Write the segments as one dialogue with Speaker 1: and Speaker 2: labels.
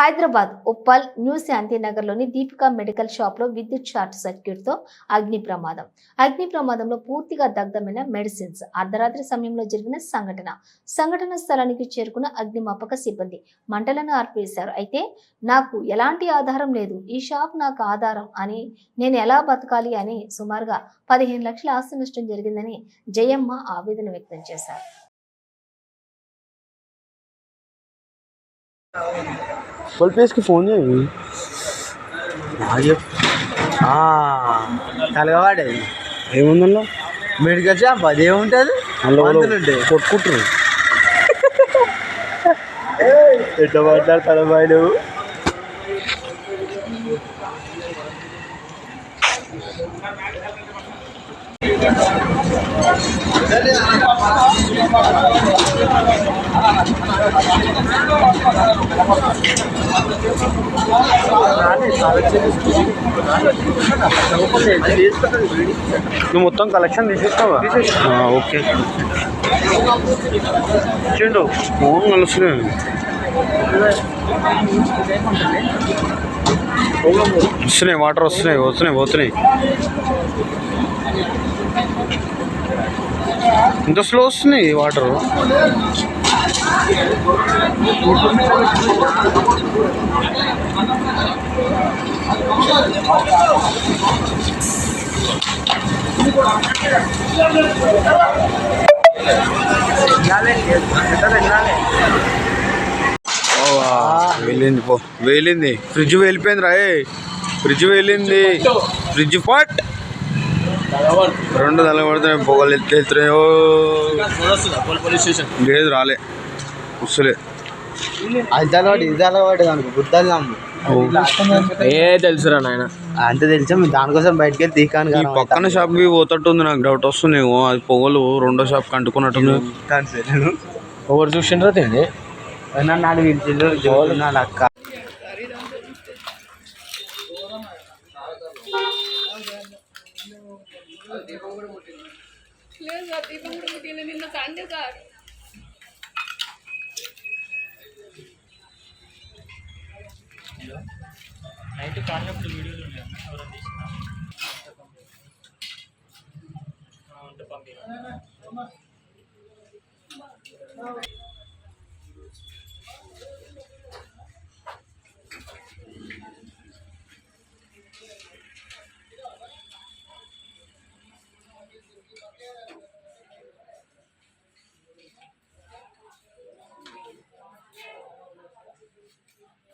Speaker 1: Hyderabad Uppal new శాంతినగర్లోని Deepika medical షాప్లో విద్యుత్ షార్ట్ సర్క్యూట్తో అగ్ని ప్రమాదం. అగ్ని ప్రమాదంలో పూర్తిగా దగ్ధమైన మెడిసిన్స్. అర్ధరాత్రి సమయంలో జరిగిన సంఘటన. సంఘటన స్థలానికి చేరుకున్న అగ్నిమాపక సిబ్బంది మంటలను ఆర్పేశారు. అయితే నాకు ఎలాంటి ఆధారం లేదు. ఈ షాప్ నాకు ఆధారం అని నేను ఎలా బతకాలి అని సుమారుగా పదిహేను లక్షల ఆస్తి నష్టం జరిగిందని జయమ్మ ఆవేదన వ్యక్తం చేశారు.
Speaker 2: కొలిపేసుకి ఫోన్ చేయి.
Speaker 3: కలగవాడేది.
Speaker 2: ఏముందల్లో
Speaker 3: మెడికల్ షాప్ అది ఏముంటుంది?
Speaker 2: అందులో కొట్టుకుంటారు.
Speaker 3: ఎట్లా మాట్లాడతారు బాయ్ నువ్వు
Speaker 2: నువ్వు మొత్తం కలెక్షన్ తీసేస్తావా? ఓకే. చెండు ఫోన్ కలుస్తున్నాయి. వస్తున్నాయి వాటర్ వస్తున్నాయి వస్తున్నాయి పోతున్నాయి. ఇంత స్లో వస్తున్నాయి వాటర్? వెళ్ళింది పో. వెళ్ళింది. ఫ్రిడ్జ్ వెళ్ళిపోయింది రా ఫ్రిడ్జ్ వెళ్ళింది. ఫ్రిడ్జ్ ఫట్. రెండు తలబడుతున్నాయి పొగలు ఎత్తి వెళ్తున్నాయో
Speaker 3: పోలీస్ స్టేషన్
Speaker 2: లేదు రాలే. వస్తలే
Speaker 3: అది అలవాటు ఇది అలవాటు దానికి గుర్తాలు నమ్ము.
Speaker 4: ఏ తెలుసురా నాయన?
Speaker 3: అంత తెలుసా దానికోసం బయటకు వెళ్ళి తీకాను
Speaker 2: ఈ పక్కన షాప్కి పోతట్టుంది నాకు డౌట్ వస్తుంది అది పొగలు రెండో షాప్ అంటుకున్నట్టుంది.
Speaker 4: ఎవరు చూసిండ్రో తిండి
Speaker 3: నన్ను నాడు పిలిచిండు జోలు నాడు అక్క
Speaker 5: లేదు సార్ దీపం కూడా ముట్టిన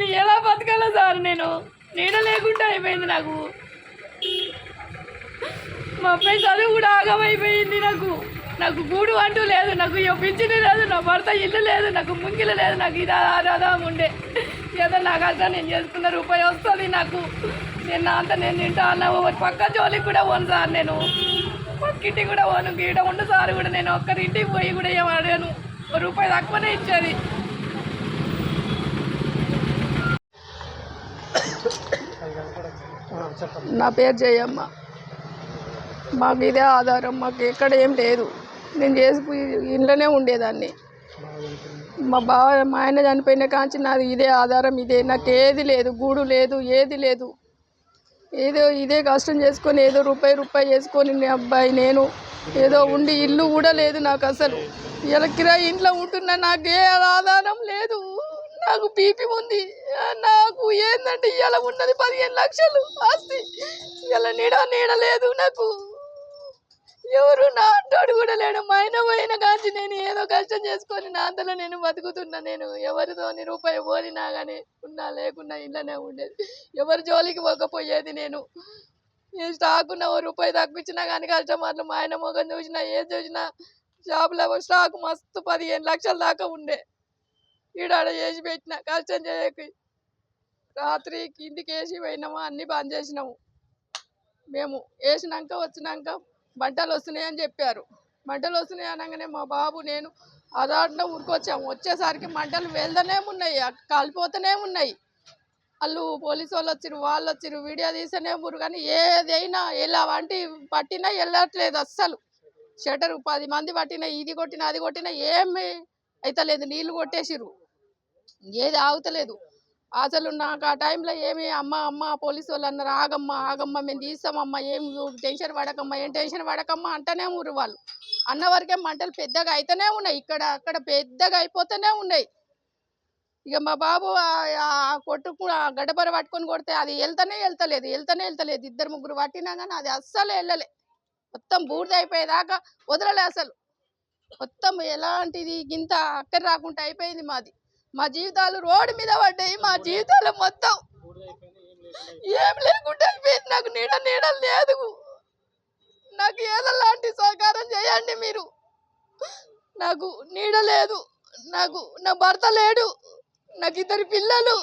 Speaker 5: నేను ఎలా బతకాలా సార్ నేను? నీడ లేకుండా అయిపోయింది నాకు. మా అబ్బాయి చదువు కూడా ఆగమైపోయింది నాకు. నాకు గూడు అంటూ లేదు నాకు ఇక లేదు నా భర్త ఇల్లు లేదు నాకు ముంగిలు లేదు నాకు ఇది ఆదా ఉండే. ఏదో నాకు అంతా నేను చేసుకున్న రూపాయి వస్తుంది నాకు. నేను అంత అంతా నేను తింటా అన్న పక్క జోలికి కూడా పోను సార్ నేను. పక్కింటి కూడా పోను గీడ ఉండు సార్ కూడా నేను. ఒక్కరింటికి పోయి కూడా ఏం అడిగాను. ఒక రూపాయి తక్కువనే ఇచ్చేది. నా పేరు జయమ్మ. మాకు ఇదే ఆధారం మాకు ఎక్కడ ఏం లేదు. నేను చేసి ఇంట్లోనే ఉండేదాన్ని. మా బావ మా ఆయన చనిపోయిన కాంచి నాది ఇదే ఆధారం ఇదే. నాకు ఏది లేదు గూడు లేదు ఏది లేదు. ఏదో ఇదే కష్టం చేసుకొని ఏదో రూపాయి రూపాయి చేసుకొని అబ్బాయి నేను. ఏదో ఉండి ఇల్లు కూడా లేదు నాకు అసలు. ఇలా కిరాయి ఇంట్లో ఉంటున్నా నాకు ఏ ఆధారం లేదు. నాకు బీపీ ఉంది. నాకు ఏందంటే ఇవాళ ఉన్నది పదిహేను లక్షలు ఆస్తి. ఇవాళ నీడ నీడ లేదు నాకు. ఎవరు నా అంటాడు కూడా లేడు మా ఆయన పోయిన కాంచి నేను ఏదో కష్టం చేసుకొని నా అంతలో నేను బతుకుతున్నా. నేను ఎవరితోని రూపాయి పోలినా కానీ ఉన్నా లేకున్నా ఇంట్లోనే ఉండేది. ఎవరి జోలికి పోకపోయేది నేను. ఏ స్టాక్ ఉన్న ఓ రూపాయి తగ్గించినా కానీ కస్టమర్లు మా ఆయన మొగం చూసినా ఏది చూసినా షాప్లో స్టాక్ మస్తు పదిహేను లక్షల దాకా ఉండే. ఈడాడ చేసి పెట్టిన కష్టం చేయక. రాత్రి కిందికి వేసి పోయినాము అన్నీ బంద్ చేసినాము. మేము వేసినాక వచ్చినాక మంటలు వస్తున్నాయని చెప్పారు. మంటలు వస్తున్నాయి అనగానే మా బాబు నేను అదాటిన ఊరుకొచ్చాము. వచ్చేసరికి మంటలు వెళ్తూనే ఉన్నాయి కాలిపోతూనే ఉన్నాయి. వాళ్ళు పోలీసు వాళ్ళు వచ్చిరు వాళ్ళు వచ్చిరు వీడియో తీసేనే ఊరు కానీ ఏదైనా ఎలా వంటి పట్టినా వెళ్ళట్లేదు అస్సలు. షటర్ పది మంది పట్టినా ఇది కొట్టినా అది కొట్టినా ఏమి అయితలేదు నీళ్ళు కొట్టేసిరు ఏది ఆగుతలేదు. అసలు నాకు ఆ టైంలో ఏమి అమ్మ అమ్మ పోలీసు వాళ్ళు అన్నారు ఆగమ్మ ఆగమ్మ మేము తీస్తామమ్మ ఏం టెన్షన్ పడకమ్మ ఏం టెన్షన్ పడకమ్మ అంటేనే ఊరు వాళ్ళు. అన్న వరకే మంటలు పెద్దగా అయితేనే ఉన్నాయి. ఇక్కడ అక్కడ పెద్దగా అయిపోతూనే ఉన్నాయి. ఇక మా బాబు ఆ- ఆ కొట్టు గడ్డబర పట్టుకొని కొడితే అది వెళ్తానే వెళ్తలేదు వెళ్తానే వెళ్తలేదు. ఇద్దరు ముగ్గురు పట్టినా కానీ అది అస్సలు వెళ్ళలే. మొత్తం బూడిద అయిపోయేదాకా వదలలే అసలు. మొత్తం ఎలాంటిది గింత అక్కడ రాకుండా అయిపోయింది మాది. మా జీవితాలు రోడ్డు మీద పడ్డాయి మా జీవితాలు మొత్తం. ఏం లేకుండా అయిపోయింది. నాకు నీడ నీడ లేదు. నాకు ఏదో లాంటి సహకారం చేయండి మీరు. నాకు నీడ లేదు నాకు నా భర్త లేడు నాకు ఇద్దరు పిల్లలు.